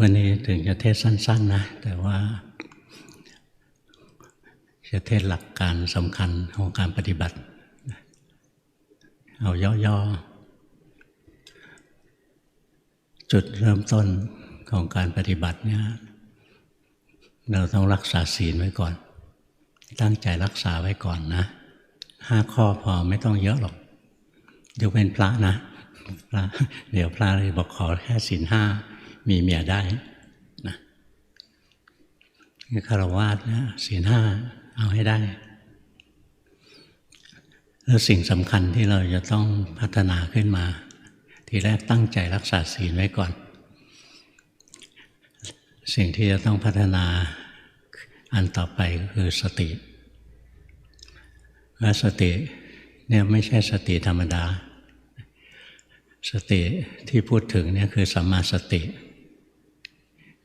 วันนี้ถึงจะเทศสั้น ๆ นะ แต่ว่าจะเทศหลักการสำคัญของการปฏิบัติ เอาย่อๆ จุดเริ่มต้นของการปฏิบัติเนี่ยเราต้องรักษาศีลไว้ก่อน ตั้งใจรักษาไว้ก่อนนะห้าข้อพอไม่ต้องเยอะหรอกยกเป็นพระนะพระเดี๋ยวพระเลยบอกขอแค่ศีลห้า มีเมียได้นะคารวะนะศีลห้าเอาให้ได้ แล้วสิ่งสำคัญที่เราจะต้องพัฒนาขึ้นมา ทีแรกตั้งใจรักษาศีลไว้ก่อน สิ่งที่จะต้องพัฒนาอันต่อไปก็คือสติและสติเนี่ยไม่ใช่สติธรรมดา สติที่พูดถึงเนี่ยคือสัมมาสติ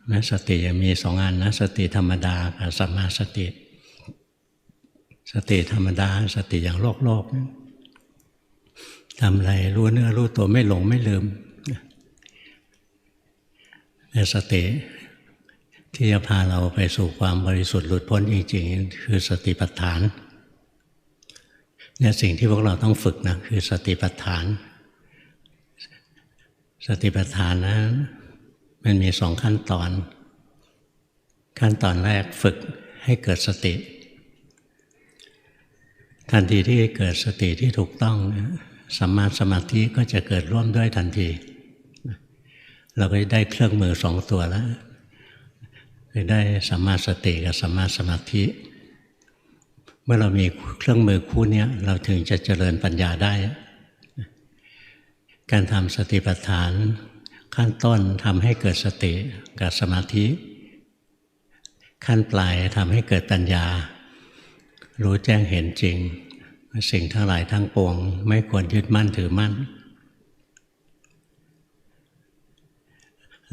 นะสติยังมีสองอันนะสติธรรมดากับสัมมาสติ สติธรรมดา สติอย่างโลกโลกทำอะไรรู้เนื้อรู้ตัวไม่หลงไม่ลืมแต่สติที่จะพาเราไปสู่ความบริสุทธิ์หลุดพ้นจริงๆ คือสติปัฏฐานเนี่ยสิ่งที่พวกเราต้องฝึกนะคือสติปัฏฐาน สติปัฏฐานนะ มันมีสองขั้นตอน ขั้นตอนแรกฝึกให้เกิดสติ ทันทีที่เกิดสติที่ถูกต้องสัมมาสมาธิก็จะเกิดร่วมด้วยทันที เราก็ได้เครื่องมือสองตัวแล้วคือได้สัมมาสติกับสัมมาสมาธิ เมื่อเรามีเครื่องมือคู่นี้เราถึงจะเจริญปัญญาได้ การทำสติปัฏฐาน ขั้นต้นทำให้เกิดสติกับสมาธิ ขั้นปลายทำให้เกิดปัญญา รู้แจ้งเห็นจริง สิ่งทั้งหลายทั้งปวง ไม่ควรยึดมั่นถือมั่น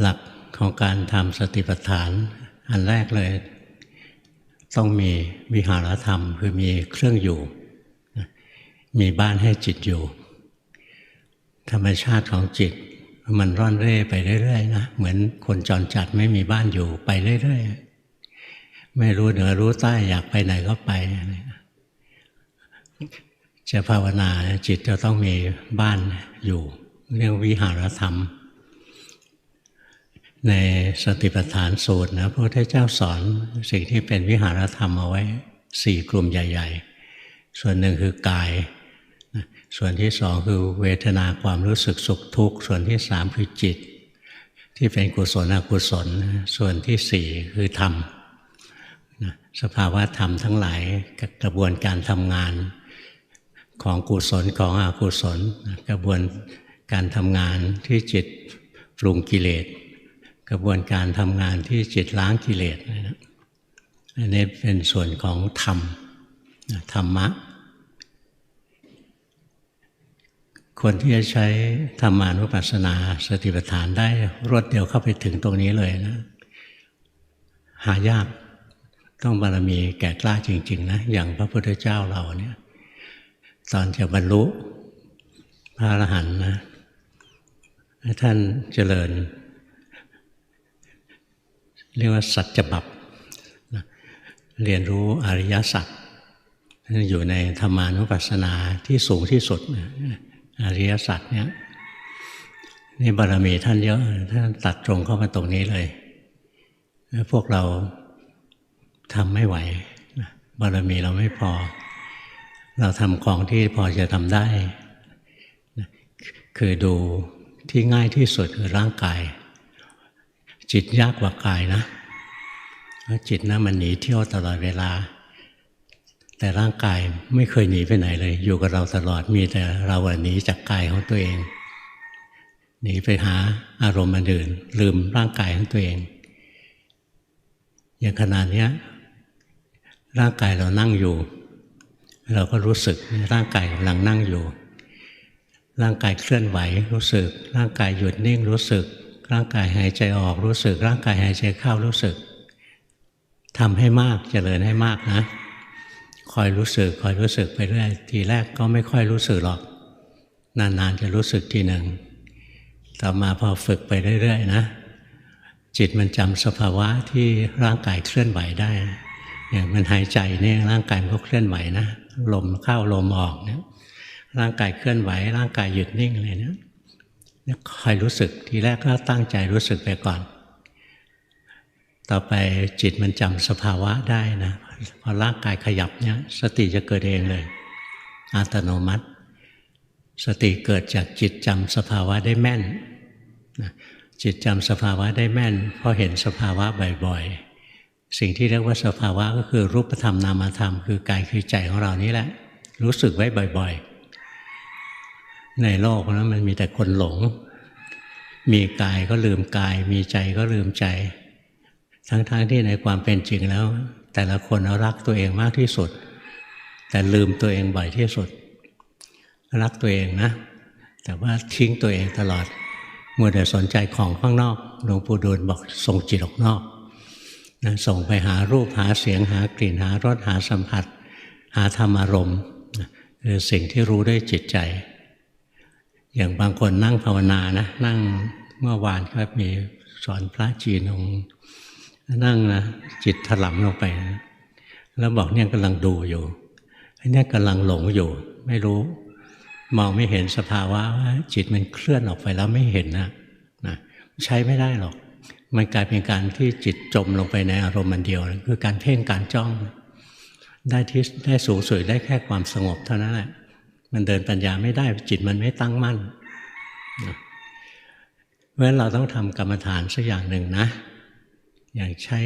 หลักของการทำสติปัฏฐาน อันแรกเลย ต้องมีวิหารธรรม คือมีเครื่องอยู่ มีบ้านให้จิตอยู่ ธรรมชาติของจิต มันร่อนเร่ไปเรื่อยๆนะเหมือนคนจรจัดไม่มีบ้านอยู่ไปเรื่อยๆไม่รู้เหนือรู้ใต้อยากไปไหนก็ไปจะภาวนาจิตจะต้องมีบ้านอยู่ เรียกวิหารธรรม ในสติปัฏฐานสูตรนะพระพุทธเจ้าสอนสิ่งที่เป็นวิหารธรรมเอาไว้สี่กลุ่มใหญ่ ๆ ส่วนหนึ่งคือกาย ส่วนที่สองคือเวทนาความรู้สึกสุขทุกข์ ส่วนที่สามคือจิต ที่เป็นกุศลอกุศล ส่วนที่สี่คือธรรมสภาวะธรรมทั้งหลายกระบวนการทำงานของกุศลของอกุศล กระบวนการทำงานที่จิตปรุงกิเลส กระบวนการทำงานที่จิตล้างกิเลสอันนี้เป็นส่วนของธรรมธรรมะ คนที่จะใช้ธรรมานุปัสสนาสติปัฏฐานได้รวดเดียวเข้าไปถึงตรงนี้เลยนะ หายากต้องบารมีแก่กล้าจริง ๆ นะ อย่างพระพุทธเจ้าเราเนี่ย ตอนจะบรรลุพระอรหันต์นะท่านเจริญ เรียกว่าสัจบับเรียนรู้อริยสัจอยู่ในธรรมานุปัสสนาที่สูงที่สุด อริยสัจเนี่ยนี่บารมีท่านเยอะท่านตัดตรงเข้ามาตรงนี้เลย พวกเราทำไม่ไหว บารมีเราไม่พอ เราทำของที่พอจะทำได้ คือดูที่ง่ายที่สุดคือร่างกาย จิตยากกว่ากายนะจิตนะมันหนีเที่ยวตลอดเวลา แต่ร่างกายไม่เคยหนีไปไหนเลย อยู่กับเราตลอดมีแต่เราหนีจากกายของตัวเองหนีไปหาอารมณ์อื่น ลืมร่างกายของตัวเอง อย่างขนาดนี้ร่างกายเรานั่งอยู่ เราก็รู้สึกร่างกายกำลังนั่งอยู่ ร่างกายเคลื่อนไหวรู้สึก ร่างกายหยุดนิ่งรู้สึก ร่างกายหายใจออกรู้สึก ร่างกายหายใจเข้ารู้สึกทำให้มากเจริญให้มากนะ คอยรู้สึกคอยรู้สึกไปเรื่อยทีแรกก็ไม่ค่อยรู้สึกหรอก นานๆจะรู้สึกทีหนึ่งต่อมาพอฝึกไปเรื่อยๆนะ จิตมันจำสภาวะที่ร่างกายเคลื่อนไหวได้อย่างมันหายใจเนี่ยร่างกายมันก็เคลื่อนไหวนะลมเข้าลมออกเนี่ยร่างกายเคลื่อนไหว ร่างกายหยุดนิ่งเลยเนี่ยคอยรู้สึกทีแรกก็ตั้งใจรู้สึกไปก่อน ต่อไปจิตมันจำสภาวะได้นะพ พอร่างกายขยับเนี่ยสติจะเกิดเองเลย อัตโนมัติ สติเกิดจากจิตจำสภาวะได้แม่นจิตจำสภาวะได้แม่นเพราะเห็นสภาวะบ่อยๆ สิ่งที่เรียกว่าสภาวะก็คือรูปธรรมนามธรรม คือกายคือใจของเรานี่แหละ รู้สึกไว้บ่อยๆ ในโลกนั้นมันมีแต่คนหลง มีกายก็ลืมกาย มีใจก็ลืมใจ ทั้งๆทที่ในความเป็นจริงแล้ว แต่ละคนรักตัวเองมากที่สุด แต่ลืมตัวเองบ่อยที่สุด รักตัวเองนะ แต่ว่าทิ้งตัวเองตลอดมัวแต่สนใจของข้างนอกหลวงปู่ดูลบอกส่งจิตออกนอกนะส่งไปหารูปหาเสียงหากลิ่นหารสหาสัมผัส หาธรรมอารมณ์คือสิ่งที่รู้ด้วยจิตใจ อย่างบางคนนั่งภาวนานะ นั่งเมื่อวานก็มีสอนพระจีนอง นั่งนะจิตถลำลงไปนะแล้วบอกเนี่ยกำลังดูอยู่ไอ้นี่กำลังหลงอยู่ ไม่รู้มองไม่เห็นสภาวะว่าจิตมันเคลื่อนออกไปแล้วไม่เห็นนะนะใช้ไม่ได้หรอก มันกลายเป็นการที่จิตจมลงไปในอารมณ์มันเดียว คือการเพ่งการจ้อง ได้ที่ได้สูงสุดได้แค่ความสงบเท่านั้นแหละมันเดินปัญญาไม่ได้จิตมันไม่ตั้งมั่นเพราะฉะนั้นเราต้องทำกรรมฐานสักอย่างหนึ่งนะ อย่างใช้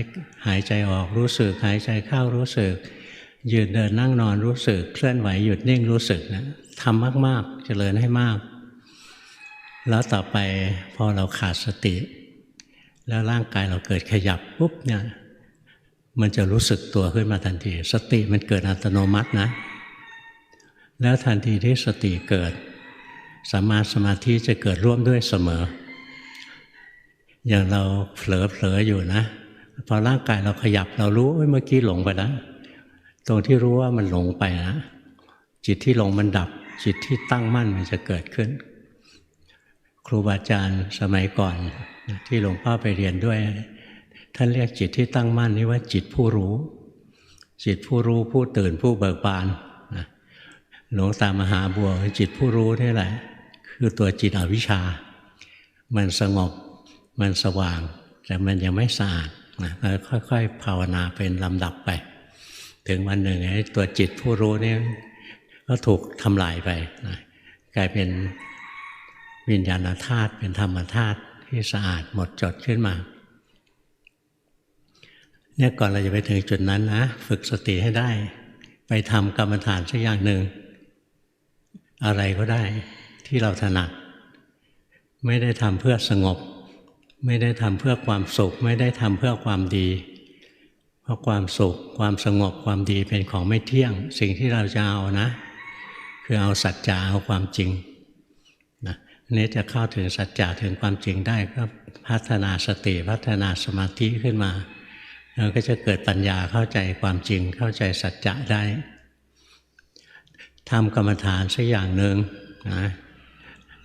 หายใจออกรู้สึก หายใจเข้ารู้สึก ยืนเดินนั่งนอนรู้สึก เคลื่อนไหวหยุดนิ่งรู้สึกนะทำมากๆเจริญให้มาก แล้วต่อไปพอเราขาดสติ แล้วร่างกายเราเกิดขยับปุ๊บเนี่ยมันจะรู้สึกตัวขึ้นมาทันที สติมันเกิดอัตโนมัตินะ แล้วทันทีที่สติเกิดสมาสมาธิจะเกิดร่วมด้วยเสมอ อย่างเราเผลอเผลออยู่นะพอร่างกายเราขยับเรารู้เมื่อกี้หลงไปแล้วตรงที่รู้ว่ามันหลงไปนะจิตที่หลงมันดับ จิตที่ตั้งมั่นมันจะเกิดขึ้น ครูบาอาจารย์สมัยก่อน ที่หลวงพ่อไปเรียนด้วย ท่านเรียกจิตที่ตั้งมั่นนี้ว่าจิตผู้รู้ จิตผู้รู้ผู้ตื่นผู้เบิกบานหลวงตามหาบัวจิตผู้รู้นี่แหละ คือตัวจิตอวิชชา มันสงบ มันสว่าง แต่มันยังไม่สะอาดนะค่อยๆ ภาวนาเป็นลำดับไป ถึงวันหนึ่งไอ้ตัวจิตผู้รู้นี่ก็ถูกทำลายไปนะกลายเป็นวิญญาณธาตุเป็นธรรมธาตุที่สะอาดหมดจดขึ้นมาเนี่ยก่อนเราจะไปถึงจุดนั้นนะ ฝึกสติให้ได้ ไปทำกรรมฐานสักอย่างหนึ่ง อะไรก็ได้ที่เราถนัด ไม่ได้ทำเพื่อสงบ ไม่ได้ทำเพื่อความสุข ไม่ได้ทำเพื่อความดี เพราะความสุข ความสงบความดีเป็นของไม่เที่ยง สิ่งที่เราจะเอานะ คือเอาสัจจะเอาความจริงนะนี้จะเข้าถึงสัจจะถึงความจริงได้ก็พัฒนาสติพัฒนาสมาธิขึ้นมาเราก็จะเกิดปัญญาเข้าใจความจริงเข้าใจสัจจะได้ทำกรรมฐานสักอย่างหนึ่งนะ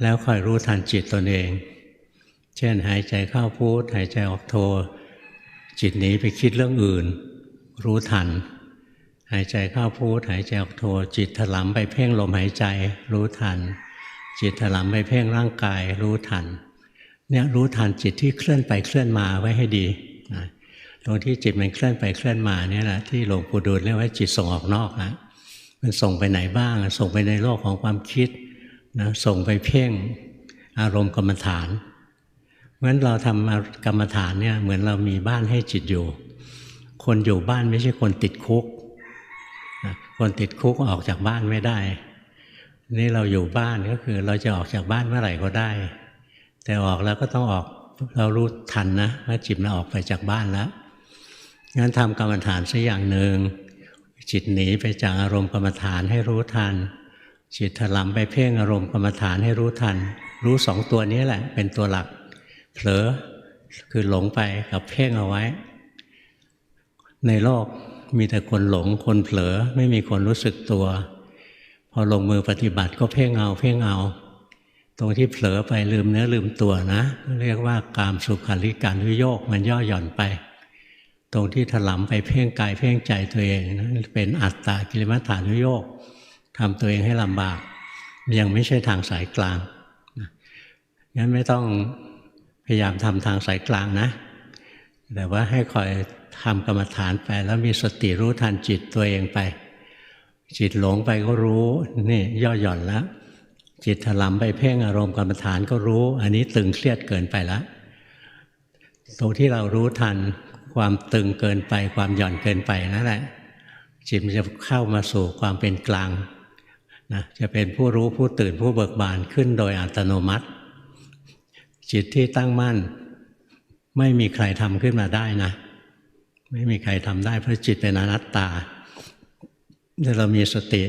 แล้วคอยรู้ทันจิตตนเอง เช่นหายใจเข้าพูดหายใจออกโท จิตหนีไปคิดเรื่องอื่น รู้ทัน หายใจเข้าพูดหายใจออกโท จิตถลำไปเพ่งลมหายใจ รู้ทัน จิตถลำไปเพ่งร่างกายรู้ทันเนี่ยรู้ทันจิตที่เคลื่อนไปเคลื่อนมาไว้ให้ดีนะตรงที่จิตมันเคลื่อนไปเคลื่อนมาเนี่ยแหละที่หลวงปู่ดูลเรียกว่าจิตส่งออกนอกนะมันส่งไปไหนบ้าง ส่งไปในโลกของความคิดนะส่งไปเพ่งอารมณ์กรรมฐาน เพราะฉะนั้นเราทำกรรมฐานเนี่ยเหมือนเรามีบ้านให้จิตอยู่ คนอยู่บ้านไม่ใช่คนติดคุกคนติดคุกออกจากบ้านไม่ได้ นี่เราอยู่บ้านก็คือเราจะออกจากบ้านเมื่อไหร่ก็ได้ แต่ออกแล้วก็ต้องออกเรารู้ทันนะว่าจิตเราออกไปจากบ้านแล้วงั้นทำกรรมฐานสักอย่างหนึ่งจิตหนีไปจากอารมณ์กรรมฐานให้รู้ทัน จิตถลำไปเพ่งอารมณ์กรรมฐานให้รู้ทัน รู้สองตัวนี้แหละ เป็นตัวหลัก เผลอคือหลงไปกับเพ่งเอาไว้ ในโลกมีแต่คนหลงคนเผลอไม่มีคนรู้สึกตัว พอลงมือปฏิบัติก็เพ่งเอาเพ่งเอา ตรงที่เผลอไปลืมเนื้อลืมตัวนะ เรียกว่ากามสุขาริการวิโยกมันย่อหย่อนไป ตรงที่ถลำไปเพ่งกายเพ่งใจตัวเองนะเป็นอัตตากิลมัฏฐานุโยกทำตัวเองให้ลำบาก ยังไม่ใช่ทางสายกลางงั้นไม่ต้อง พยายามทำทางสายกลางนะ แต่ว่าให้คอยทำกรรมฐานไป แล้วมีสติรู้ทันจิตตัวเองไป จิตหลงไปก็รู้ นี่ย่อหย่อนแล้ว จิตถลำไปเพ่งอารมณ์กรรมฐานก็รู้ อันนี้ตึงเครียดเกินไปแล้วตรงที่เรารู้ทันความตึงเกินไป ความหย่อนเกินไปนั่นแหละจิตมันจะเข้ามาสู่ความเป็นกลางนะจะเป็นผู้รู้ผู้ตื่นผู้เบิกบานขึ้นโดยอัตโนมัติ จิตที่ตั้งมั่น ไม่มีใครทำขึ้นมาได้นะ ไม่มีใครทำได้เพราะจิตเป็นอนัตตาถ้าเรามีสติ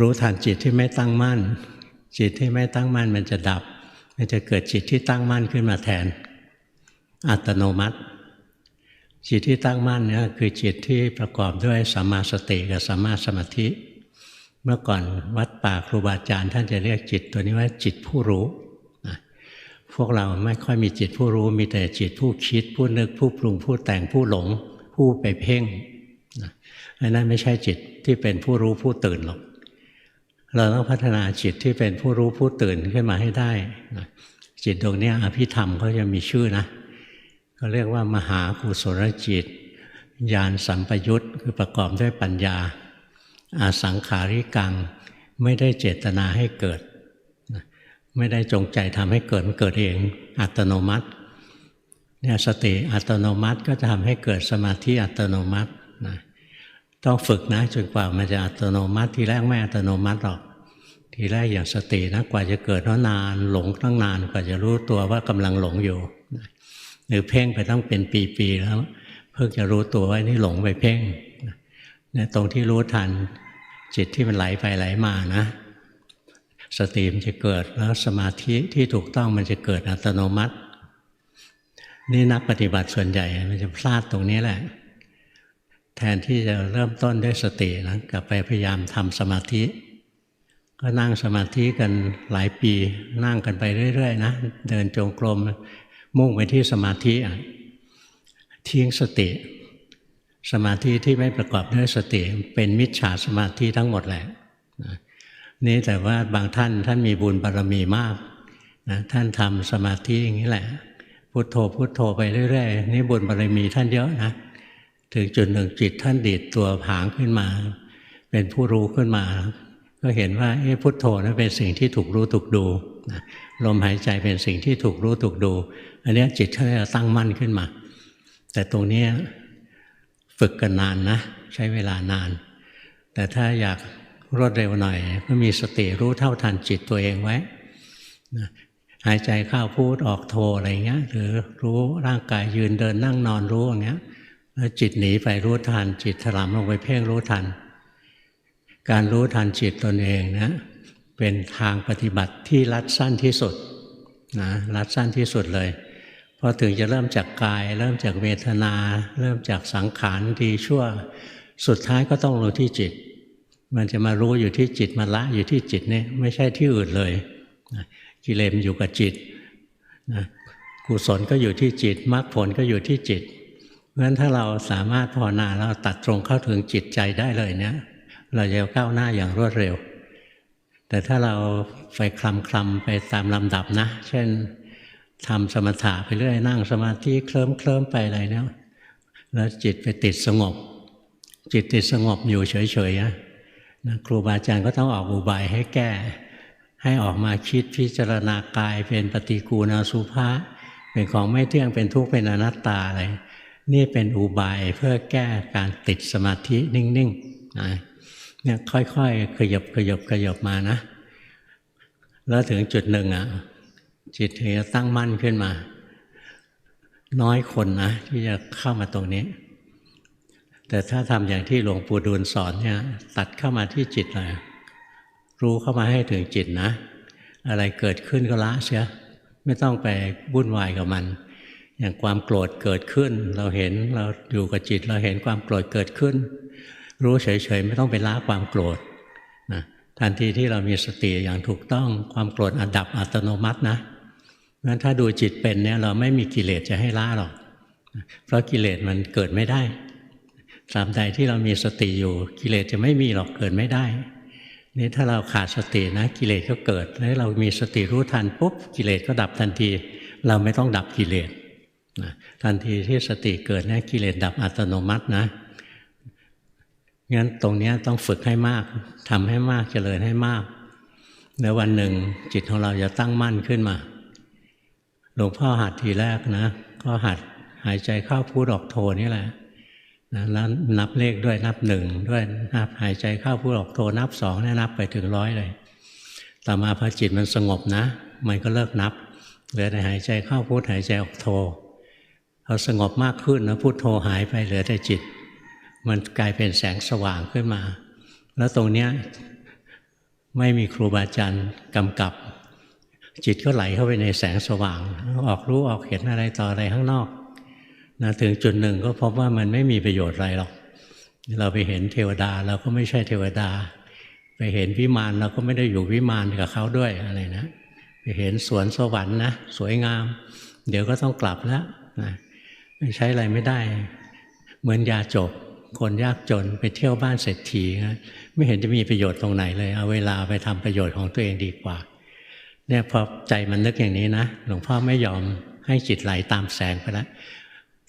รู้ทันจิตที่ไม่ตั้งมั่น จิตที่ไม่ตั้งมั่นมันจะดับ มันจะเกิดจิตที่ตั้งมั่นขึ้นมาแทน อัตโนมัติ จิตที่ตั้งมั่นเนี่ยคือจิตที่ประกอบด้วยสัมมาสติกับสัมมาสมาธิ เมื่อก่อนวัดป่าครูบาอาจารย์ท่านจะเรียกจิตตัวนี้ว่าจิตผู้รู้ พวกเราไม่ค่อยมีจิตผู้รู้มีแต่จิตผู้คิด ผู้นึกผู้ปรุงผู้แต่งผู้หลง ผู้ไปเพ่งนะอันนั้นไม่ใช่จิตที่เป็นผู้รู้ผู้ตื่นหรอกเราต้องพัฒนาจิตที่เป็นผู้รู้ผู้ตื่นขึ้นมาให้ได้นะจิตดวงนี้อภิธรรมเขาจะมีชื่อนะเขาเรียกว่ามหากุศลจิตญาณสัมปยุตคือประกอบด้วยปัญญา อาสังขาริกัง ไม่ได้เจตนาให้เกิด ไม่ได้จงใจทำให้เกิดมันเกิดเองอัตโนมัติเนี่ยสติอัตโนมัติก็จะทำให้เกิดสมาธิอัตโนมัตินะต้องฝึกนะจนกว่ามันจะอัตโนมัติ ทีแรกไม่อัตโนมัติหรอก ทีแรกอย่างสตินะกว่าจะเกิดเพราะนานหลงตั้งนานกว่าจะรู้ตัวว่ากำลังหลงอยู่หรือเพ่งไปต้องเป็นปีๆแล้วเพิ่งจะรู้ตัวว่านี่หลงไปเพ่งเนี่ยตรงที่รู้ทันจิตที่มันไหลไปไหลมานะ สติมันจะเกิดแล้วสมาธิที่ถูกต้องมันจะเกิดอัตโนมัติ นี่นักปฏิบัติส่วนใหญ่มันจะพลาดตรงนี้แหละ แทนที่จะเริ่มต้นด้วยสตินะกลับไปพยายามทำสมาธิ ก็นั่งสมาธิกันหลายปี นั่งกันไปเรื่อยๆนะเดินจงกรมมุ่งไปที่สมาธิทิ้งสติ สมาธิที่ไม่ประกอบด้วยสติเป็นมิจฉาสมาธิทั้งหมดแหละ นี่แต่ว่าบางท่านท่านมีบุญบารรมีมากนะท่านทำสมาธิอย่างนี้แหละ พุโทโธพุโทโธไปเรื่อยๆนี่บุญบารรมีท่านเยอะนะถึงจุดหนึ่งจิตท่านดีดตัวผางขึ้นมา เป็นผู้รู้ขึ้นมา ก็เห็นว่าเอ๊พุทโธนั้นเป็นสิ่งที่ถูกรู้ถูกดูลมหายใจเป็นสิ่งที่ถูกรู้ถูกดู อันนี้จิตท่านจะตั้งมั่นขึ้นมา แต่ตรงนี้ฝึกกันนานนะ ใช้เวลานาน แต่ถ้าอยาก รวดเร็วหน่อยก็มีสติรู้เท่าทันจิตตัวเองไว้หายใจเข้าพูดออกโทอะไรเงี้ย หรือรู้ร่างกายยืนเดินนั่งนอนรู้อย่างเงี้ยแล้วจิตหนีไปรู้ทันจิตถลำลงไปเพ่งรู้ทัน การรู้ทันจิตตนเองนะเป็นทางปฏิบัติที่รัดสั้นที่สุดนะรัดสั้นที่สุดเลยพอถึงจะเริ่มจากกาย เริ่มจากเวทนา เริ่มจากสังขารดีชั่ว สุดท้ายก็ต้องรู้ที่จิต มันจะมารู้อยู่ที่จิตมาละอยู่ที่จิตนี่ไม่ใช่ที่อื่นเลยกิเลสอยู่กับจิตนะกุศลก็อยู่ที่จิตมรรคผลก็อยู่ที่จิตเพราะฉะนั้นถ้าเราสามารถภาวนาแล้วตัดตรงเข้าถึงจิตใจได้เลยเนี่ยเราจะก้าวหน้าอย่างรวดเร็ว แต่ถ้าเราไปคลำคลำไปตามลำดับนะ เช่นทำสมถะไปเรื่อยนั่งสมาธิเคลิ้มเคลิ้มไปอะไรเนี่ยแล้วจิตไปติดสงบ จิตติดสงบอยู่เฉยๆนะ ครูบาอาจารย์ก็ต้องออกอุบายให้แก้ ให้ออกมาคิดพิจารณากายเป็นปฏิกูณาสุภาเป็นของไม่เที่ยงเป็นทุกข์เป็นอนัตตาอะไรนี่เป็นอุบายเพื่อแก้การติดสมาธินิ่งๆนะเนี่ยค่อยๆขยบขยบขยบมานะ แล้วถึงจุดหนึ่งอะจิตถึงจะตั้งมั่นขึ้นมา น้อยคนนะที่จะเข้ามาตรงนี้ แต่ถ้าทำอย่างที่หลวงปู่ดูลสอนเนี่ยตัดเข้ามาที่จิตเลยรู้เข้ามาให้ถึงจิตนะ อะไรเกิดขึ้นก็ละเสียไม่ต้องไปวุ่นวายกับมัน อย่างความโกรธเกิดขึ้น เราเห็นเราอยู่กับจิต เราเห็นความโกรธเกิดขึ้น รู้เฉยๆไม่ต้องไปละความโกรธนะทันทีที่เรามีสติอย่างถูกต้องความโกรธอัดับอัตโนมัตินะงั้นถ้าดูจิตเป็นเนี่ยเราไม่มีกิเลสจะให้ล่าหรอก เพราะกิเลสมันเกิดไม่ได้ ตราบใดที่เรามีสติอยู่ กิเลสจะไม่มีหรอกเกิดไม่ได้ นี่ถ้าเราขาดสตินะ กิเลสก็เกิดแล้วเรามีสติรู้ทันปุ๊บกิเลสก็ดับทันที เราไม่ต้องดับกิเลสนะทันทีที่สติเกิดนะกิเลสดับอัตโนมัตินะงั้นตรงนี้ต้องฝึกให้มากทำให้มากเจริญให้มากแล้ววันหนึ่งจิตของเราจะตั้งมั่นขึ้นมา หลวงพ่อหัดทีแรกนะ ก็หัดหายใจเข้าพูดออกโทนี่แหละ นะแล้วนับเลขด้วยนับหนึ่งด้วยนับหายใจเข้าพูดออกโทนับสองนี่นับไปถึงร้อยเลย ต่อมาพอจิตมันสงบนะ มันก็เลิกนับเหลือแต่หายใจเข้าพูดหายใจออกโทพอสงบมากขึ้นนะพูดโทหายไปเหลือแต่จิต มันกลายเป็นแสงสว่างขึ้นมา แล้วตรงเนี้ยไม่มีครูบาอาจารย์กำกับ จิตก็ไหลเข้าไปในแสงสว่าง ออกรู้ออกเห็นอะไรต่ออะไรข้างนอก นะถึงจุดหนึ่งก็พบว่ามันไม่มีประโยชน์อะไรหรอก เราไปเห็นเทวดาเราก็ไม่ใช่เทวดา ไปเห็นวิมานเราก็ไม่ได้อยู่วิมานกับเขาด้วยอะไรนะไปเห็นสวนสวรรค์นะสวยงาม เดี๋ยวก็ต้องกลับแล้วนะไม่ใช้อะไรไม่ได้ เหมือนยาจบ คนยากจนไปเที่ยวบ้านเศรษฐีนะไม่เห็นจะมีประโยชน์ตรงไหนเลย เอาเวลาไปทำประโยชน์ของตัวเองดีกว่า เนี่ยพอใจมันนึกอย่างนี้นะหลวงพ่อไม่ยอมให้จิตไหลตามแสงไปแล้ว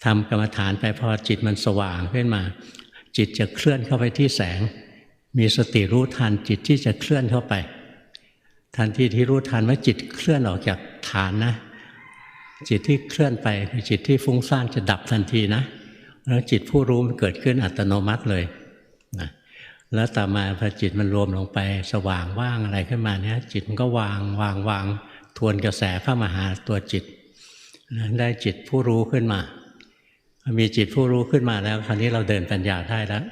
ทำกรรมฐานไปพอจิตมันสว่างขึ้นมา จิตจะเคลื่อนเข้าไปที่แสง มีสติรู้ทันจิตที่จะเคลื่อนเข้าไป ทันทีที่รู้ทันว่าจิตเคลื่อนออกจากฐานนะ จิตที่เคลื่อนไปคือจิตที่ฟุ้งซ่านจะดับทันทีนะ แล้วจิตผู้รู้มันเกิดขึ้นอัตโนมัติเลยนะแล้วต่อมาพอจิตมันรวมลงไปสว่างว่างอะไรขึ้นมาเนี้ยจิตมันก็วางวางวางทวนกระแสเข้ามาหาตัวจิต ได้จิตผู้รู้ขึ้นมา มีจิตผู้รู้ขึ้นมาแล้วคราวนี้เราเดินปัญญาได้แล้ว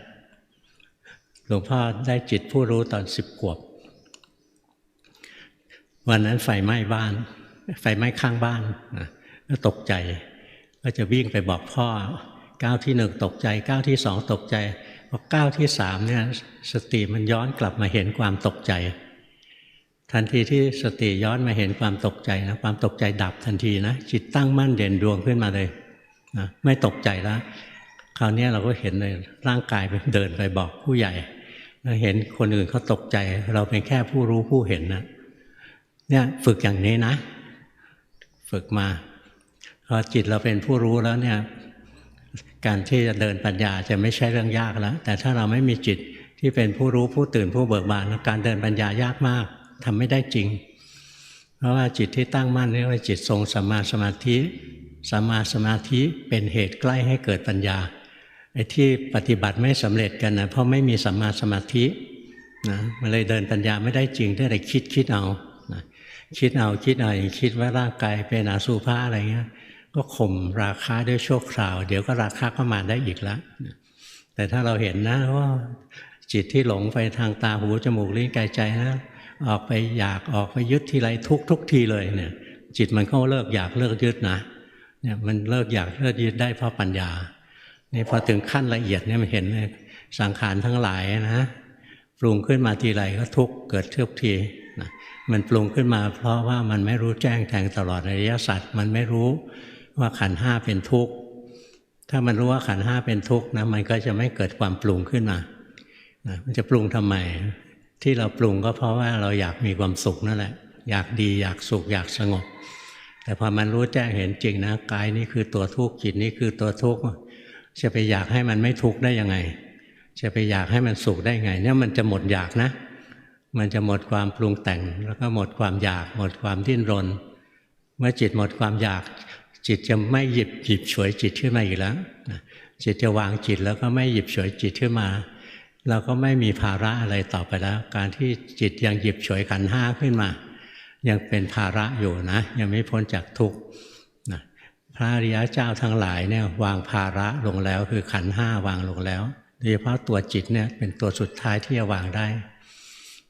หลวงพ่อได้จิตผู้รู้ตอนสิบขวบ วันนั้นไฟไหม้บ้าน ไฟไหม้ข้างบ้านนะก็ตกใจ ก็จะวิ่งไปบอกพ่อก้าวที่หนึ่งตกใจก้าวที่สองตกใจพอก้าวที่สามเนี่ยสติมันย้อนกลับมาเห็นความตกใจ ทันทีที่สติย้อนมาเห็นความตกใจนะความตกใจดับทันทีนะจิตตั้งมั่นเด่นดวงขึ้นมาเลย นะไม่ตกใจแล้วคราวนี้เราก็เห็นเลยร่างกายไปเดินไปบอกผู้ใหญ่เราเห็นคนอื่นเขาตกใจ เราเป็นแค่ผู้รู้ผู้เห็นนะเนี่ยฝึกอย่างนี้นะ ฝึกมาพอจิตเราเป็นผู้รู้แล้วเนี่ยการที่จะเดินปัญญาจะไม่ใช่เรื่องยากแล้ว แต่ถ้าเราไม่มีจิตที่เป็นผู้รู้ผู้ตื่นผู้เบิกบานการเดินปัญญายากมากทำไม่ได้จริง เพราะว่าจิตที่ตั้งมั่นเรียกว่าจิตทรงสมาสมาธิ สัมมาสมาธิเป็นเหตุใกล้ให้เกิดปัญญาไอ้ที่ปฏิบัติไม่สำเร็จกันนะเพราะไม่มีสัมมาสมาธินะมันเลยเดินปัญญาไม่ได้จริงได้แต่คิดคิดเอานะคิดเอาคิดเอาคิดว่าร่างกายเป็นอาสุภะอะไรเงี้ยก็ข่มราคาด้วยโชั่วคราว เดี๋ยวก็ราคาก็มาได้อีกแล้วแต่ถ้าเราเห็นนะว่าจิตที่หลงไปทางตาหูจมูกลิ้นกายใจนะออกไปอยากออกไปยึดทีไรทุกทุกทีเลยเนี่ย จิตมันก็เลิกอยากเลิกยึดนะ เนี่ยมันเลิกอยากเลิกยึดได้เพราะปัญญานี่พอถึงขั้นละเอียดเนี่ยมันเห็นเลยสังขารทั้งหลายนะปรุงขึ้นมาทีไรก็ทุกเกิดทุกทีนะมันปรุงขึ้นมา เพราะว่ามันไม่รู้แจ้งแทงตลอดอริยสัจมันไม่รู้ว่าขันห้าเป็นทุกข์ถ้ามันรู้ว่าขันห้าเป็นทุกข์นะมันก็จะไม่เกิดความปรุงขึ้นมานะมันจะปรุงทำไมที่เราปรุงก็เพราะว่าเราอยากมีความสุขนั่นแหละ อยากดีอยากสุขอยากสงบ แต่พอมันรู้แจ้งเห็นจริงนะกายนี้คือตัวทุกข์จิตนี้คือตัวทุกข์จะไปอยากให้มันไม่ทุกข์ได้ยังไง จะไปอยากให้มันสุขได้ไง เนี่ยมันจะหมดอยากนะ มันจะหมดความปรุงแต่ง แล้วก็หมดความอยาก หมดความดิ้นรน เมื่อจิตหมดความอยาก จิตจะไม่หยิบหยิบฉวยจิตขึ้นมาอีกแล้วจิตจะวางจิตแล้วก็ไม่หยิบฉวยจิตขึ้นมาเราก็ไม่มีภาระอะไรต่อไปแล้ว การที่จิตยังหยิบฉวยขันห้าขึ้นมา ยังเป็นภาระอยู่นะ ยังไม่พ้นจากทุกข์นะพระอริยเจ้าทั้งหลายเนี่ยวางภาระลงแล้ว คือขันห้าวางลงแล้วโดยเฉพาะตัวจิตเนี่ยเป็นตัวสุดท้ายที่จะวางได้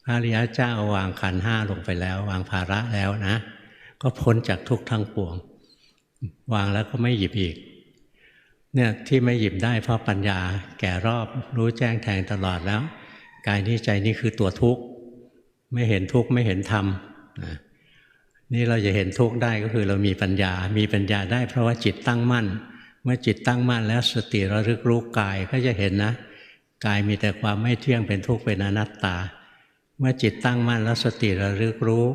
พระอริยเจ้าวางขันห้าลงไปแล้ว วางภาระแล้วนะ ก็พ้นจากทุกข์ทั้งปวง วางแล้วก็ไม่หยิบอีกเนี่ยที่ไม่หยิบได้เพราะปัญญาแก่รอบรู้แจ้งแทงตลอดแล้ว กายนี้ใจนี้คือตัวทุกข์ ไม่เห็นทุกข์ ไม่เห็นธรรม นี่เราจะเห็นทุกข์ได้ก็คือเรามีปัญญา มีปัญญาได้เพราะว่าจิตตั้งมั่น เมื่อจิตตั้งมั่นแล้วสติระลึกรู้กายก็จะเห็นนะ กายมีแต่ความไม่เที่ยงเป็นทุกข์เป็นอนัตตา เมื่อจิตตั้งมั่นแล้วสติระลึกรู้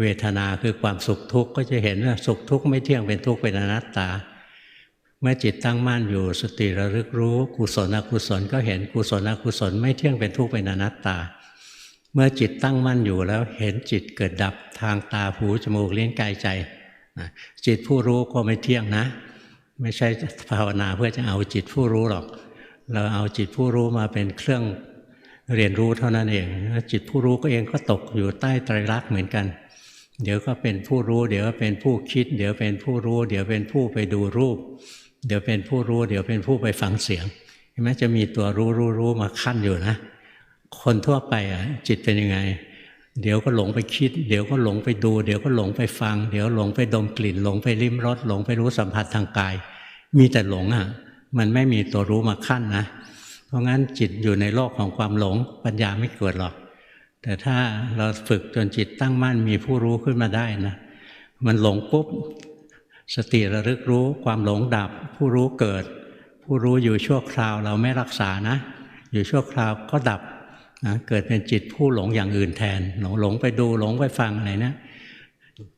เวทนาคือความสุขทุกข์ก็จะเห็นว่าสุขทุกข์ไม่เที่ยงเป็นทุกข์เป็นอนัตตา เมื่อจิตตั้งมั่นอยู่สติระลึกรู้ กุศลอกุศลก็เห็นกุศลอกุศลไม่เที่ยงเป็นทุกข์เป็นอนัตตา เมื่อจิตตั้งมั่นอยู่แล้วเห็นจิตเกิดดับทางตาหูจมูกลิ้นกายใจนะจิตผู้รู้ก็ไม่เที่ยงนะ ไม่ใช่ภาวนาเพื่อจะเอาจิตผู้รู้หรอก เราเอาจิตผู้รู้มาเป็นเครื่องเรียนรู้เท่านั้นเอง จิตผู้รู้ก็เองก็ตกอยู่ใต้ไตรลักษณ์เหมือนกัน เดี๋ยวก็เป็นผู้รู้ เดี๋ยวก็เป็นผู้คิด เดี๋ยวเป็นผู้รู้ เดี๋ยวเป็นผู้ไปดูรูป เดี๋ยวเป็นผู้รู้ เดี๋ยวเป็นผู้ไปฟังเสียงเห็นไหมจะมีตัวรู้รู้รู้มาขั้นอยู่นะ คนทั่วไปอะ จิตเป็นยังไง เดี๋ยวก็หลงไปคิด เดี๋ยวก็หลงไปดู เดี๋ยวก็หลงไปฟัง เดี๋ยวหลงไปดมกลิ่น หลงไปลิ้มรสหลงไปรู้สัมผัสทางกาย มีแต่หลงอะ มันไม่มีตัวรู้มาขั้นนะเพราะงั้นจิตอยู่ในโลกของความหลงปัญญาไม่เกิดหรอก แต่ถ้าเราฝึกจนจิตตั้งมั่นมีผู้รู้ขึ้นมาได้นะ มันหลงปุ๊บสติระลึกรู้ความหลงดับ ผู้รู้เกิด ผู้รู้อยู่ชั่วคราวเราไม่รักษานะ อยู่ชั่วคราวก็ดับ นะเกิดเป็นจิตผู้หลงอย่างอื่นแทนหลงหลงไปดูหลงไปฟังอะไรนะ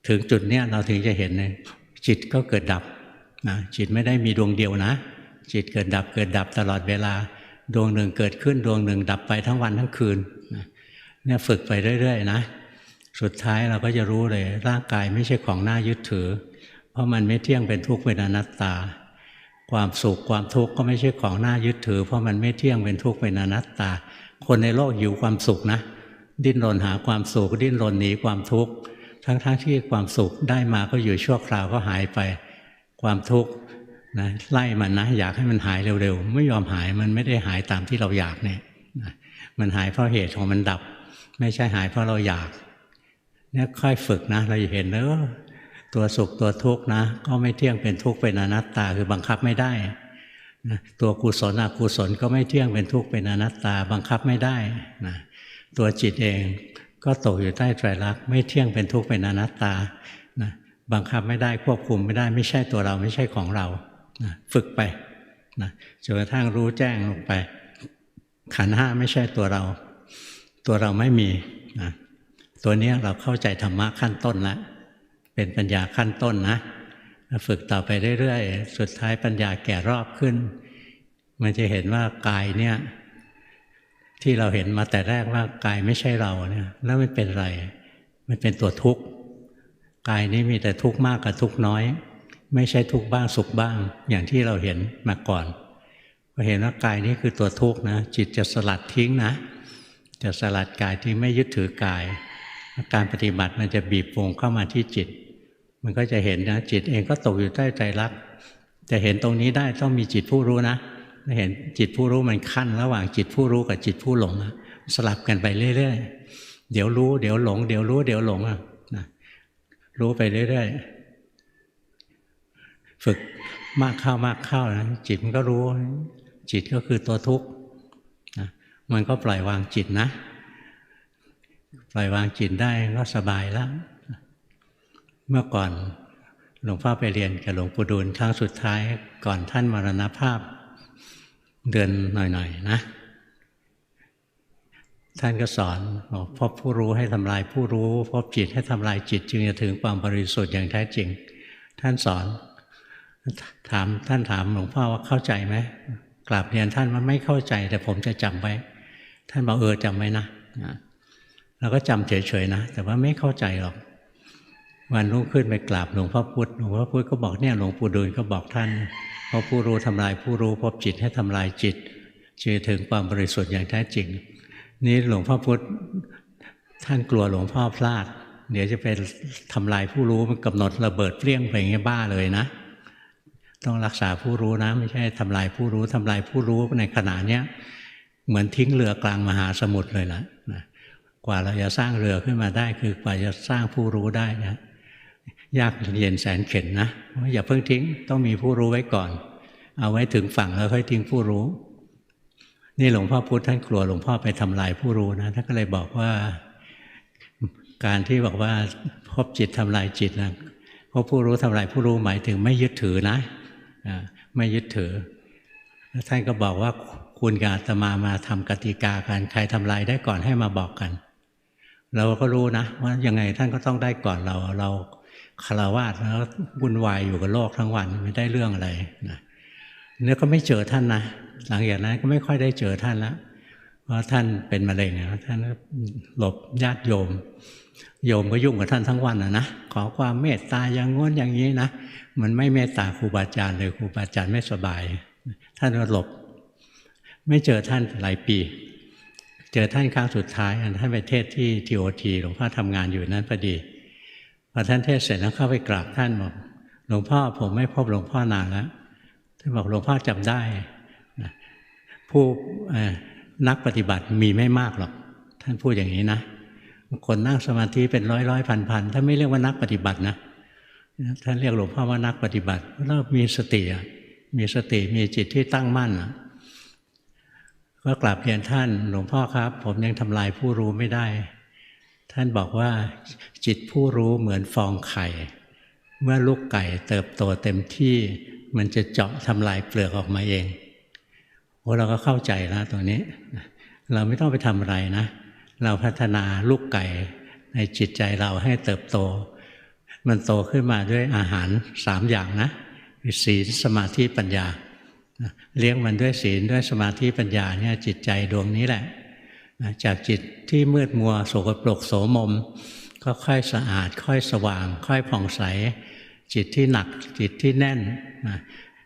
ถึงจุดเนี้ยเราถึงจะเห็นเลยจิตก็เกิดดับนะจิตไม่ได้มีดวงเดียวนะ จิตเกิดดับเกิดดับตลอดเวลา ดวงหนึ่งเกิดขึ้นดวงหนึ่งดับไปทั้งวันทั้งคืนเนี่ยฝึกไปเรื่อย ๆ นะ สุดท้ายเราก็จะรู้เลย ร่างกายไม่ใช่ของน่ายึดถือ เพราะมันไม่เที่ยงเป็นทุกข์เป็นอนัตตา ความสุขความทุกข์ก็ไม่ใช่ของน่ายึดถือ เพราะมันไม่เที่ยงเป็นทุกข์เป็นอนัตตา คนในโลกหิวความสุขนะ ดิ้นรนหาความสุข ดิ้นรนหนีความทุกข์ทั้งๆทที่ความสุขได้มาก็อยู่ชั่วคราวก็หายไป ความทุกข์นะไล่มันนะอยากให้มันหายเร็วๆ ไม่ยอมหายมันไม่ได้หายตามที่เราอยากเนี่ยมันหายเพราะเหตุของมันดับ ไม่ใช่หายเพราะเราอยากเนี่ยค่อยฝึกนะ เราจะเห็นเออตัวสุขตัวทุกข์นะ ก็ไม่เที่ยงเป็นทุกข์เป็นอนัตตาคือบังคับไม่ได้ ตัวกุศลอกุศลก็ไม่เที่ยงเป็นทุกข์เป็นอนัตตาบังคับไม่ได้นะตัวจิตเองก็ตกอยู่ใต้ไตรลักษณ์ไม่เที่ยงเป็นทุกข์เป็นอนัตตานะบังคับไม่ได้ควบคุมไม่ได้ ไม่ใช่ตัวเราไม่ใช่ของเรานะฝึกไปนะจนกระทั่งรู้แจ้งลงไป ขันห้าไม่ใช่ตัวเรา ตัวเราไม่มีนะตัวนี้เราเข้าใจธรรมะขั้นต้นแล้วเป็นปัญญาขั้นต้นนะ ฝึกต่อไปเรื่อยๆ สุดท้ายปัญญาแก่รอบขึ้น มันจะเห็นว่ากายเนี่ย ที่เราเห็นมาแต่แรกว่ากายไม่ใช่เราเนี่ยแล้วมันเป็นไร มันเป็นตัวทุกข์กายนี้มีแต่ทุกข์มากกับทุกข์น้อย ไม่ใช่ทุกข์บ้างสุขบ้าง อย่างที่เราเห็นมาก่อนพอเห็นว่ากายนี้คือตัวทุกข์นะจิตจะสลัดทิ้งนะ จะสลัดกายที่ไม่ยึดถือกาย การปฏิบัติมันจะบีบวงเข้ามาที่จิต มันก็จะเห็นนะจิตเองก็ตกอยู่ใต้ใจรักจะเห็นตรงนี้ได้ต้องมีจิตผู้รู้นะเห็นจิตผู้รู้มันขั้น ระหว่างจิตผู้รู้กับจิตผู้หลงสลับกันไปเรื่อยๆเดี๋ยวรู้เดี๋ยวหลง เดี๋ยวรู้เดี๋ยวหลงอะนะรู้ไปเรื่อยๆฝึกมากเข้ามากเข้านะจิตมันก็รู้ จิตก็คือตัวทุกข์นะมันก็ปล่อยวางจิตนะ ปล่อยวางจิตได้ก็สบายแล้ว เมื่อก่อนหลวงพ่อไปเรียนกับหลวงปู่ดูลครั้งสุดท้าย ก่อนท่านมรณภาพ เดือนหน่อยๆนะ ท่านก็สอนบอกพบผู้รู้ให้ทำลายผู้รู้ พบจิตให้ทำลายจิตจึงจะถึงความบริสุทธิ์อย่างแท้จริง ท่านสอน ถามท่านถามหลวงพ่อว่าเข้าใจไหมกราบเรียนท่านว่าไม่เข้าใจ แต่ผมจะจำไว้ ท่านบอกเออจำไว้นะเราก็จำเฉยๆนะ แต่ว่าไม่เข้าใจหรอก วันรุ่งขึ้นไปกราบหลวงพ่อพุธหลวงพ่อพุธก็บอกเนี่ยหลวงปู่ดูลก็บอกท่านพอผู้รู้ทำลายผู้รู้พบจิตให้ทำลายจิตจึงถึงความบริสุทธิ์อย่างแท้จริง นี่หลวงพ่อพุธท่านกลัวหลวงพ่อพลาด เดี๋ยวจะไปทำลายผู้รู้มันกำหนดระเบิดเปรี้ยงไปอย่างนี้บ้าเลยนะ ต้องรักษาผู้รู้นะ ไม่ใช่ทำลายผู้รู้ทำลายผู้รู้ในขณะเนี้ยเหมือนทิ้งเรือกลางมหาสมุทรเลยล่ะนะกว่าเราจะสร้างเรือขึ้นมาได้ คือกว่าจะสร้างผู้รู้ได้นะ ยากเย็นแสนเข็นนะอย่าเพิ่งทิ้ง ต้องมีผู้รู้ไว้ก่อน เอาไว้ถึงฝั่งแล้วค่อยทิ้งผู้รู้ นี่หลวงพ่อพุธท่านกลัวหลวงพ่อไปทำลายผู้รู้นะท่านก็เลยบอกว่า การที่บอกว่าพบจิตทำลายจิตนะพบผู้รู้ทำลายผู้รู้หมายถึงไม่ยึดถือนะไม่ยึดถือแล้วท่านก็บอกว่าคุณกับอาตมามาทำกติกากันใครทำลายได้ก่อนให้มาบอกกัน เราก็รู้นะว่ายังไงท่านก็ต้องได้ก่อนเราเรา คารวะแล้ววุ่นวายอยู่กับโลกทั้งวันไม่ได้เรื่องอะไรนะเนี่ยก็ไม่เจอท่านนะหลังจากนั้นก็ไม่ค่อยได้เจอท่านแล้วเพราะท่านเป็นมะเร็งนะท่านหลบญาติโยม โยมก็ยุ่งกับท่านทั้งวันนะนะขอความเมตตาอย่างง้นอย่างนี้นะมันไม่เมตตาครูบาอาจารย์เลยครูบาอาจารย์ไม่สบาย ท่านก็หลบ ไม่เจอท่านหลายปี เจอท่านครั้งสุดท้ายอันท่านไปเทศที่ทีโอทีหลวงพ่อทำงานอยู่นั้นพอดี พอท่านเทศเสร็จแล้วเข้าไปกราบท่านบอกหลวงพ่อผมไม่พบหลวงพ่อนานแล้วท่านบอกหลวงพ่อจำได้ผู้นักปฏิบัติมีไม่มากหรอก ท่านพูดอย่างนี้นะคนนั่งสมาธิเป็นร้อยร้อยพันพันถ้านไม่เรียกว่านักปฏิบัตินะท่านเรียกหลวงพ่อว่านักปฏิบัติแล้วมีสติมีสติมีจิตที่ตั้งมั่นอะก็กราบเรียนท่านหลวงพ่อครับ ผมยังทำลายผู้รู้ไม่ได้ ท่านบอกว่าจิตผู้รู้เหมือนฟองไข่ เมื่อลูกไก่เติบโตเต็มที่ มันจะเจาะทำลายเปลือกออกมาเองโอ้เราก็เข้าใจแล้วตัวนี้ เราไม่ต้องไปทำอะไรนะ เราพัฒนาลูกไก่ในจิตใจเราให้เติบโต มันโตขึ้นมาด้วยอาหารสามอย่างนะศีลสมาธิปัญญา เลี้ยงมันด้วยศีลด้วยสมาธิปัญญาเนี่ยจิตใจดวงนี้แหละ จากจิตที่มืดมัวโสกปรกโสมม ก็ค่อยสะอาด ค่อยสว่าง ค่อยผ่องใส จิตที่หนัก จิตที่แน่นนะ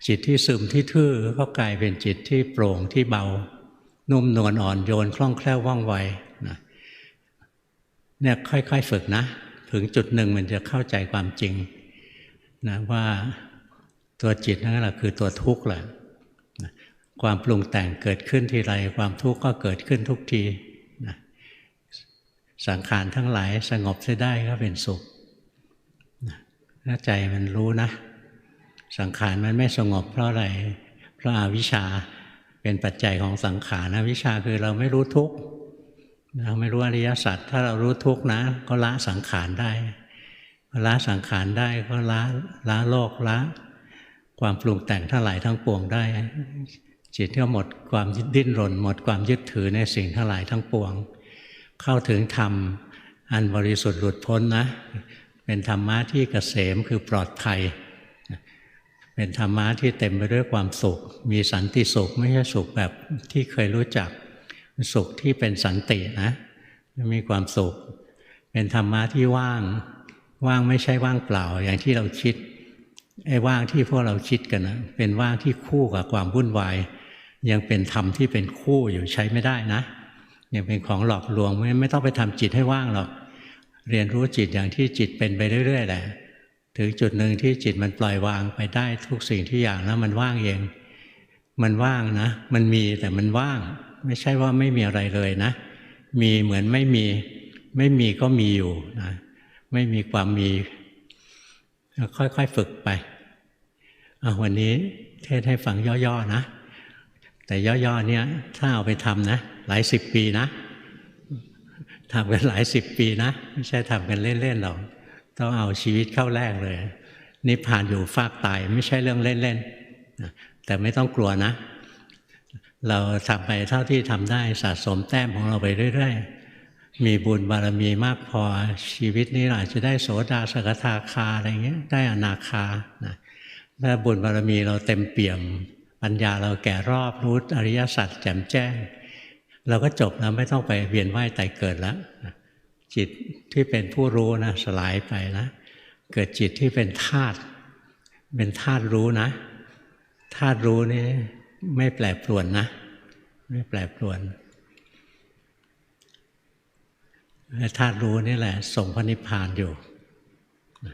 จิตที่ซึมที่ทื่อก็กลายเป็นจิตที่โปร่งที่เบา นุ่มนวลอ่อนโยนคล่องแคล่วว่องไวนะเนี่ยค่อยๆฝึกนะ ถึงจุดหนึ่งมันจะเข้าใจความจริงนะว่าตัวจิตนั่นแหละคือตัวทุกข์แหละนะ ความปรุงแต่งเกิดขึ้นทีไรความทุกข์ก็เกิดขึ้นทุกทีนะสังขารทั้งหลายสงบเสียได้ก็เป็นสุขนะถ้าใจมันรู้นะ สังขารมันไม่สงบเพราะอะไร เพราะอาวิชชาเป็นปัจจัยของสังขารนะวิชาคือเราไม่รู้ทุกข์เราไม่รู้อริยสัจถ้าเรารู้ทุกข์นะ ก็ละสังขารได้ละสังขารได้ก็ละละโลกละ ความปรุงแต่งทั้งหลายทั้งปวงได้ จิตก็หมดความดิ้นรน หมดความยึดถือในสิ่งทั้งหลายทั้งปวง เข้าถึงธรรมอันบริสุทธิ์หลุดพ้นนะ เป็นธรรมะที่เกษมคือปลอดภัย เป็นธรรมะที่เต็มไปด้วยความสุข มีสันติสุขไม่ใช่สุขแบบที่เคยรู้จักสุขที่เป็นสันตินะมีความสุข เป็นธรรมะที่ว่างว่างไม่ใช่ว่างเปล่าอย่างที่เราคิดไอ้ว่างที่พวกเราคิดกันนะเป็นว่างที่คู่กับความวุ่นวาย ยังเป็นธรรมที่เป็นคู่อยู่ใช้ไม่ได้นะ ยังเป็นของหลอกลวงไม่ไม่ต้องไปทำจิตให้ว่างหรอก เรียนรู้จิตอย่างที่จิตเป็นไปเรื่อยๆแหละถึงจุดหนึ่งที่จิตมันปล่อยวางไปได้ทุกสิ่งทุกอย่างแล้วมันว่างเอง มันว่างนะ มันมีแต่มันว่าง ไม่ใช่ว่าไม่มีอะไรเลยนะ มีเหมือนไม่มี ไม่มีก็มีอยู่นะไม่มีความมี ค่อยๆฝึกไปวันนี้เทศให้ฟังย่อๆนะ แต่ย่อๆเนี่ยถ้าเอาไปทำนะหลายสิบปีนะทำกันหลายสิบปีนะ ไม่ใช่ทำกันเล่นๆหรอกต้องเอาชีวิตเข้าแรกเลยนิพพานอยู่ฟากตายไม่ใช่เรื่องเล่นๆแต่ไม่ต้องกลัวนะ เราทำไปเท่าที่ทำได้สะสมแต้มของเราไปเรื่อยๆ มีบุญบารมีมากพอชีวิตนี้อาจจะได้โสดาสกทาคาอะไรเงี้ยได้อนาคานะถ้าบุญบารมีเราเต็มเปี่ยม ปัญญาเราแก่รอบรู้อริยสัจแจ่มแจ้ง เราก็จบแล้วไม่ต้องไปเวียนว่ายตายเกิดแล้วจิตที่เป็นผู้รู้นะสลายไปนะเกิดจิตที่เป็นธาตุเป็นธาตุรู้นะธาตุรู้นี่ไม่แปรปรวนนะ ไม่แปรปรวนธาตุรู้นี่แหละส่งพระนิพพานอยู่